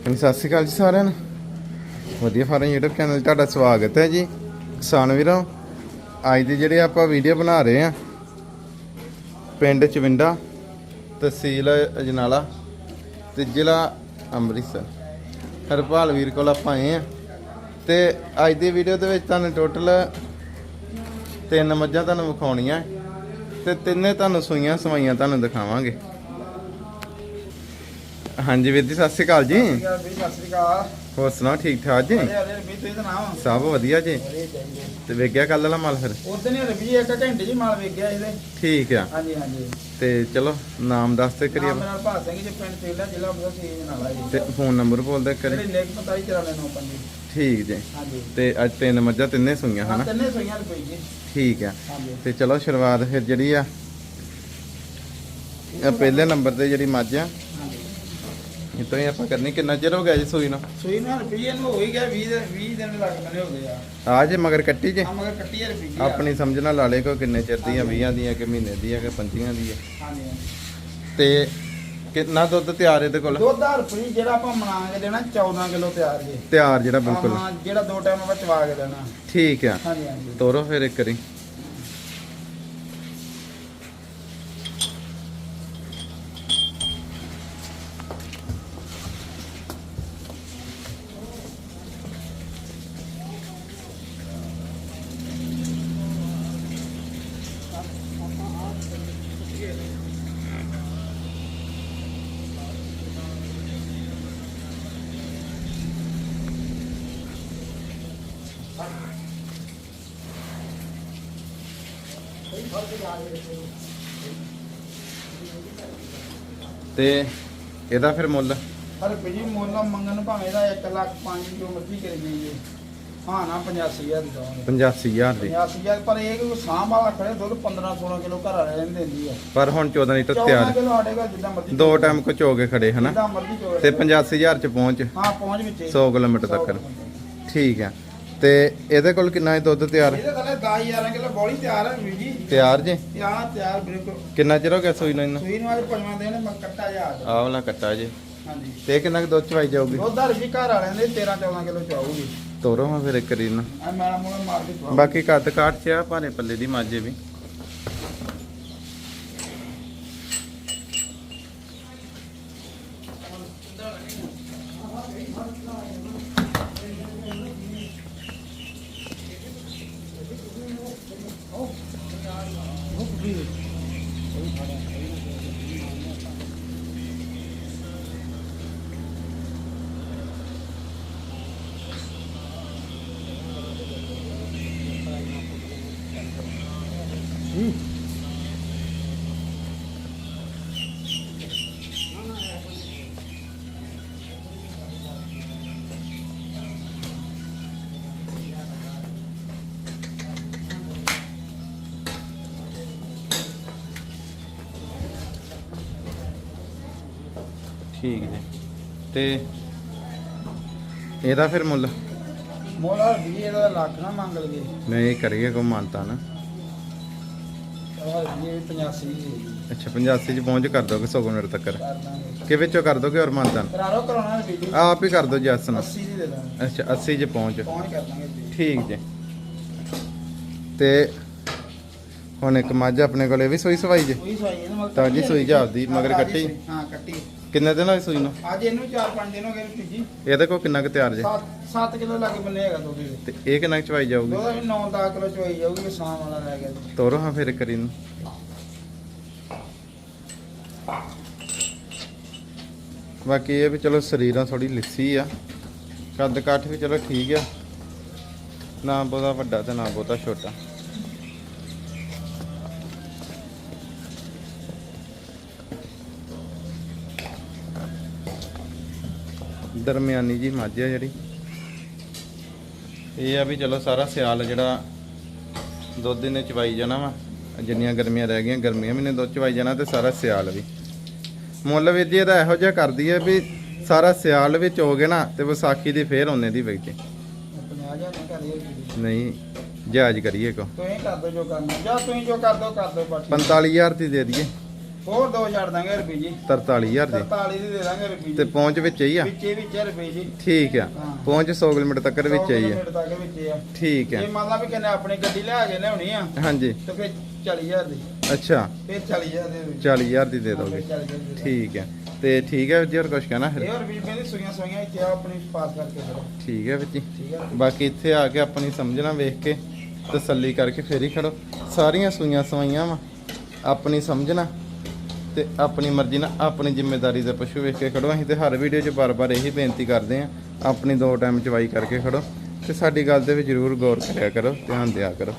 ਹਾਂਜੀ, ਸਤਿ ਸ਼੍ਰੀ ਅਕਾਲ ਜੀ ਸਾਰਿਆਂ ਨੂੰ। ਵਧੀਆ ਫਾਰਮ YouTube ਚੈਨਲ 'ਤੇ ਤੁਹਾਡਾ ਸਵਾਗਤ ਹੈ ਜੀ। ਕਿਸਾਨ ਵੀਰੋ, ਅੱਜ ਦੀ ਜਿਹੜੇ ਆਪਾਂ ਵੀਡੀਓ ਬਣਾ ਰਹੇ ਆ ਪਿੰਡ ਚਵਿੰਡਾ, ਤਹਿਸੀਲ ਅਜਨਾਲਾ ਤੇ ਜ਼ਿਲ੍ਹਾ ਅੰਮ੍ਰਿਤਸਰ। ਹਰਪਾਲ ਵੀਰ ਕੋਲ ਆਪਾਂ ਆਏ ਆ ਤੇ ਅੱਜ ਦੀ ਵੀਡੀਓ ਦੇ ਵਿੱਚ ਤੁਹਾਨੂੰ ਟੋਟਲ ਤਿੰਨ ਮੱਝਾਂ ਤੁਹਾਨੂੰ ਵਿਖਾਉਣੀਆਂ ਤੇ ਤਿੰਨੇ ਤੁਹਾਨੂੰ ਸੂਈਆਂ ਸਵਾਈਆਂ ਤੁਹਾਨੂੰ ਦਿਖਾਵਾਂਗੇ। ਹਾਂਜੀ ਵੀਰ ਜੀ ਸਤਿ ਸ਼੍ਰੀ ਅਕਾਲ ਜੀ। ਯਾਰ ਵੀ ਸਤਿ ਸ੍ਰੀ ਅਕਾਲ। ਹੋਰ ਸੁਣਾਓ ਠੀਕ ਠਾਕ ਜੀ? ਅਰੇ ਅਰੇ ਵੀ ਤੁਸੀਂ ਤਾਂ ਨਾਮ ਸਭ ਵਧੀਆ ਜੀ। ਤੇ ਵੇਖਿਆ ਕੱਲ ਵਾਲਾ ਮਾਲ ਫਿਰ? ਉਦੋਂ ਹੀ ਰਵੀ ਇੱਕ ਘੰਟੇ ਜੀ ਮਾਲ ਵੇਖ ਗਿਆ ਇਹਦੇ। ਠੀਕ ਆ। ਹਾਂਜੀ ਹਾਂਜੀ। ਤੇ ਚਲੋ ਨਾਮ ਦੱਸ ਤੇ ਕਰੀਏ। ਨਾਮ ਮੇਰਾ ਭਾਗ ਸਿੰਘ ਜੀ ਪਿੰਡ ਤੇਲਾ ਜ਼ਿਲ੍ਹਾ ਬਸਾ ਸੀ ਨਾਲਾ ਜੀ। ਤੇ ਫੋਨ ਨੰਬਰ ਬੋਲ ਦੇ ਜਿਹੜੇ ਕਰੀ ਨੇਕ 45 9495 ਠੀਕ ਜੀ। ਹਾਂਜੀ। ਤੇ ਅੱਜ ਤਿੰਨ ਮੱਝਾਂ ਤਿੰਨੇ ਸੂਈਆਂ ਹਾਂ ਹਨਾ? ਤਿੰਨੇ ਸੋਈਆਂ ਰੁਪਏ ਜੀ। ਠੀਕ ਆ। ਹਾਂਜੀ। ਤੇ ਚਲੋ ਸ਼ੁਰੂਆਤ ਫਿਰ ਜਿਹੜੀ ਆ ਇਹ ਪਹਿਲੇ ਨੰਬਰ ਤੇ ਜਿਹੜੀ ਮੱਝ ਆ ਹਾਂਜੀ ਇਹ ਤੋਂ ਹੀ ਆਪਾਂ ਕਰਨੀ ਕਿੰਨਾ ਚਿਰ ਹੋ ਗਿਆ ਜੀ ਸੂਈ ਨੂੰ? ਸੋਈ ਨਾਲ ਰੁਪਏ ਨੂੰ ਹੋ ਹੀ ਗਿਆ 20 20 ਦਿਨ ਲੱਗ ਬਨੇ ਹੋ ਗਏ ਆ। ਆ ਜੇ ਮਗਰ ਕੱਟੀ ਜੇ? ਆ ਮਗਰ ਕੱਟੀ ਰੁਪਏ ਆਪਣੀ ਸਮਝ ਨਾਲ ਲਾ ਲੇ ਕੋ ਕਿੰਨੇ ਚਿਰ ਦੀ ਆ 20 ਦੀਆਂ ਕਿ ਮਹੀਨੇ ਦੀ ਆ ਕਿ 25 ਦੀ ਆ ਹਾਂਜੀ। ਤੇ ਕਿੰਨਾ ਦੁੱਧ ਤਿਆਰ ਇਹਦੇ ਕੋਲ? ਦੁੱਧ ਦਾ ਰੁਪਏ ਜਿਹੜਾ ਆਪਾਂ ਮਨਾਂਗੇ ਦੇਣਾ 14 ਕਿਲੋ ਤਿਆਰ ਜੀ। ਤਿਆਰ ਜਿਹੜਾ ਬਿਲਕੁਲ। ਹਾਂ ਜਿਹੜਾ ਦੋ ਟਾਈਮ ਆਪਾਂ ਚਵਾ ਕੇ ਦੇਣਾ। ਠੀਕ ਆ। ਹਾਂਜੀ ਹਾਂਜੀ। ਤੋਰੋ ਫਿਰ ਇੱਕ ਵਾਰੀ। ਤੇ ਇਹਦਾ ਫਿਰ ਮੁੱਲ? ਹਰ ਜੀ ਮੁੱਲ ਮੰਗਣ ਭਾਵੇਂ ਦਾ 1 ਲੱਖ 5 ਜੋ ਮਰਜ਼ੀ ਕਰੀ ਜਾਈਏ। ਹਾਂ ਨਾ 85000 ਦੀ ਦਵਾਂਗੇ। 85000 ਦੀ। 85000 ਪਰ ਇਹ ਕਿ ਸਾਂਭ ਵਾਲਾ ਖੜੇ ਦੁੱਧ 15 16 ਕਿਲੋ ਘਰ ਵਾਲੇ ਰਹਿਣ ਦਿੰਦੀ ਆ। ਪਰ ਹੁਣ 14 ਲੀਟਰ 14 ਤਿਆਰ। ਕਿਲੋ ਸਾਡੇ ਕੋਲ ਜਿੱਦਾਂ ਮਰਜ਼ੀ ਦੋ ਟਾਈਮ ਕੋ ਚੋ ਕੇ ਖੜੇ ਹਨਾ? ਜਿੱਦਾਂ ਮਰਜ਼ੀ ਤੇ 85000 ਚ ਪਹੁੰਚ। ਹਾਂ ਪਹੁੰਚ ਵਿੱਚ 100 ਕਿਲੋਮੀਟਰ ਤੱਕ। ਠੀਕ ਆ। ਤੇ ਇਹਦੇ ਕੋਲ ਕਿੰਨਾ ਹੈ ਦੁੱਧ ਤਿਆਰ? ਇਹਦੇ ਥੱਲੇ 10 11 ਕਿਲੋ ਬੋਲੀ ਤਿਆਰ ਹੈ ਵੀਰ ਜੀ। ਤਿਆਰ ਜੇ? ਆ ਤਿਆਰ ਬਿਲਕੁਲ। ਕਿੰਨਾ ਚਿਰ ਹੋ ਗਿਆ ਸੂਈ ਨੂੰ ਇਹਨੂੰ? ਸੂਈ ਨੂੰ ਅੱਜ ਪੰਜਵਾਂ ਦਿਨ ਮੈਂ ਕੱਟਾ ਜਾ ਆਹ ਵਾਲਾ ਕੱਟਾ ਜੇ। ਹਾਂਜੀ। ਤੇ ਕਿੰਨਾ ਕੁ ਦੁੱਧ ਚਵਾਈ ਜਾਊਗੀ? ਦੁੱਧ ਹਰ ਵੀ ਘਰ ਵਾਲਿਆਂ ਦੇ 13 14 ਕਿਲੋ ਚਾਹੂਗੀ ਤੋਰੋ ਹਾਂ ਫਿਰ ਇੱਕ ਇਹਨੂੰ ਆ ਮੂਲਾ ਮਾਰ ਕੇ। ਬਾਕੀ ਕੱਦ ਕਾਟ ਚ ਆ ਭਾਰੇ ਪੱਲੇ ਦੀ ਮਾਝੇ ਵੀ। ਠੀਕ ਜੀ। ਤੇ ਇਹਦਾ ਫਿਰ ਮੁੱਲ? ਮੋਲਾ ਵੀ ਇਹਦਾ ਲੱਖ ਨਾ ਮੰਗ ਲਈਏ। ਨਹੀਂ ਕਰੀਏ ਕੋ ਮਾਨਤਾ ਨਾ। ਆਹ ਵੀ ਇਹ 85 ਦੀ ਹੈ ਜੀ। ਅੱਛਾ 85 ਚ ਪਹੁੰਚ ਕਰ ਦੋਗੇ 100 ਮਿੰਟ ਤੱਕ। ਕਰ ਦਾਂਗੇ। ਕਿ ਵਿੱਚੋਂ ਕਰ ਦੋਗੇ ਔਰ ਮਾਨਤਾ? ਕਰਾਰੋ ਕਰਾਉਣਾ ਬੀਬੀ ਆਪ ਹੀ ਕਰ ਦੋ ਜੱਸ ਨੂੰ 80 ਦੀ ਦੇ ਦਾਂਗੇ। ਅੱਛਾ 80 ਚ ਪਹੁੰਚ। ਪਹੁੰਚ ਕਰ ਦਾਂਗੇ ਜੀ। ਠੀਕ ਜੀ। ਤੇ ਹੁਣ ਇੱਕ ਮੱਝ ਆਪਣੇ ਕੋਲ ਵੀ ਸੋਈ ਸਵਾਈ ਜੇ? ਉਹੀ ਸਵਾਈ ਇਹਨੂੰ ਮਗਰ ਤਾਜ਼ੀ ਕੱਟੀ ਸੂਈ ਜਾਪਦੀ, ਮਗਰ ਕੱਟੀ? ਹਾਂ ਕੱਟੀ। ਕਿੰਨੇ ਦਿਨ ਹੋਏ ਸੂਈ ਨੂੰ? ਅੱਜ ਇਹਨੂੰ 4-5 ਦਿਨ ਹੋ ਗਏ ਜੀ ਇਹਦੇ ਕੋਲ ਕਿੰਨਾ ਕੁ ਤਿਆਰ ਜੇ। 7 ਕਿਲੋ ਲੱਗ ਬੰਨੇ ਹੈਗਾ ਦੁੱਧ ਦੇ ਤੇ ਇਹ ਕਿੰਨਾ ਕੁ ਚਵਾਈ ਜਾਊਗੀ? ਉਹਦਾ ਵੀ 9-10 ਕਿਲੋ ਚੋਈ ਜਾਊਗੀ ਸ਼ਾਮ ਵਾਲਾ ਲੈ ਗਿਆ। ਜੀ। ਤੋਰੋ ਹਾਂ ਫਿਰ ਕਰੀ ਨੂੰ ਬਾਕੀ ਇਹ ਵੀ ਚਲੋ ਸਰੀਰਾਂ ਥੋੜੀ ਲਿੱਸੀ ਆ। ਕੱਦ ਕਾਠ ਵੀ ਚਲੋ ਠੀਕ ਆ। ਨਾ ਬਹੁਤਾ ਵੱਡਾ ਤੇ ਨਾ ਬਹੁਤਾ ਛੋਟਾ। ਦਰਮਿਆਨੀ ਜੀ ਮੱਝ ਆ ਜਿਹੜੀ। ਇਹ ਆ ਵੀ ਚਲੋ ਸਾਰਾ ਸਿਆਲ ਜਿਹੜਾ ਦੁੱਧ ਇਹਨੇ ਚਵਾਈ ਜਾਣਾ ਵਾ। ਜਿੰਨੀਆਂ ਗਰਮੀਆਂ ਰਹਿ ਗਈਆਂ ਗਰਮੀਆਂ ਵੀ ਨੇ ਦੁੱਧ ਚਵਾਈ ਜਾਣਾ ਤੇ ਸਾਰਾ ਸਿਆਲ ਵੀ। ਮੁੱਲ ਵੀਰ ਜੀ ਇਹਦਾ ਇਹੋ ਜਿਹਾ ਕਰਦੀ ਹੈ ਵੀ ਸਾਰਾ ਸਿਆਲ ਵਿੱਚ ਹੋ ਗਿਆ ਨਾ ਤੇ ਵਿਸਾਖੀ ਦੀ ਫੇਰ ਉਹਨੇ ਦੀ ਵੇਚੇ। 50000 ਨਹੀਂ ਜਾਇਜ਼ ਕਰੀਏ ਕੋ। ਤੁਸੀਂ ਕਰ ਦੋ ਜੋ ਕਰਨਾ। ਜਾਂ ਤੁਸੀਂ ਜੋ ਕਰ ਦੋ ਕਰ ਦੋ ਬਸ 45000 ਦੀ ਦੇ ਦਈਏ। ਹੋਰ ਦੋ ਛੱਡ ਦਾਂਗੇ ਰੁਪਏ ਜੀ। 43000 ਦੀ 43 ਦੀ ਦੇ ਦਾਂਗੇ ਰੁਪਏ ਤੇ ਪਹੁੰਚ ਵਿੱਚ ਹੀ ਆ? ਵਿੱਚੇ ਵਿੱਚੇ ਰੁਪਏ ਜੀ। ਠੀਕ ਆ। ਪਹੁੰਚ 100 ਕਿਲੋਮੀਟਰ ਤੱਕ ਵਿੱਚ ਹੀ ਆ। ਮਿੰਟ ਤੱਕ ਵਿੱਚੇ ਆ। ਠੀਕ ਆ। ਜੇ ਮੰਨ ਲਾ ਵੀ ਕਿੰਨੇ ਆਪਣੀ ਗੱਡੀ ਲਿਆ ਕੇ ਲਿਆਉਣੀ ਆ ਹਾਂਜੀ। ਤੇ ਫਿਰ 40000 ਦੀ। ਅੱਛਾ। ਫਿਰ 40000 ਦੇ ਦਿਓ ਜੀ। 40000 ਦੀ ਦੇ ਦੋਗੇ ਫਿਰ 40,000 ਦੇ ਦਿਓ। ਠੀਕ ਹੈ ਤੇ ਠੀਕ ਹੈ ਜੀ ਹੋਰ ਕੁਝ ਕਹਿਣਾ ਫਿਰ? ਹੋਰ ਵੀ ਮੇਰੀ ਸੂਈਆਂ ਸੂਈਆਂ ਇੱਥੇ ਆ ਆਪਣੀ ਪਾਸ ਕਰਕੇ ਕਰੋ ਠੀਕ ਹੈ ਵਿੱਚ ਠੀਕ ਆ ਬਾਕੀ ਇੱਥੇ ਆ ਕੇ ਆਪਣੀ ਸਮਝਣਾ ਵੇਖ ਕੇ ਤਸੱਲੀ ਕਰਕੇ ਫੇਰ ਹੀ ਖੜੋ। ਸਾਰੀਆਂ ਸੂਈਆਂ ਸਵਾਈਆਂ ਵਾ। ਆਪਣੀ ਸਮਝਣਾ। ਤੇ ਆਪਣੀ ਮਰਜ਼ੀ ਨਾਲ ਆਪਣੀ ਜ਼ਿੰਮੇਵਾਰੀ ਦਾ ਪਸ਼ੂ ਵੇਖ ਕੇ ਖੜੋ। ਅਸੀਂ ਤੇ ਹਰ ਵੀਡੀਓ 'ਚ ਬਾਰ-ਬਾਰ ਇਹੀ ਬੇਨਤੀ ਕਰਦੇ ਆਂ ਆਪਣੀ ਦੋ ਟਾਈਮ ਚਵਾਈ ਕਰਕੇ ਖੜੋ ਤੇ ਸਾਡੀ ਗੱਲ ਦੇ ਵਿੱਚ ਜ਼ਰੂਰ ਗੌਰ ਕਰਿਆ ਕਰੋ, ਧਿਆਨ ਦਿਆ ਕਰੋ।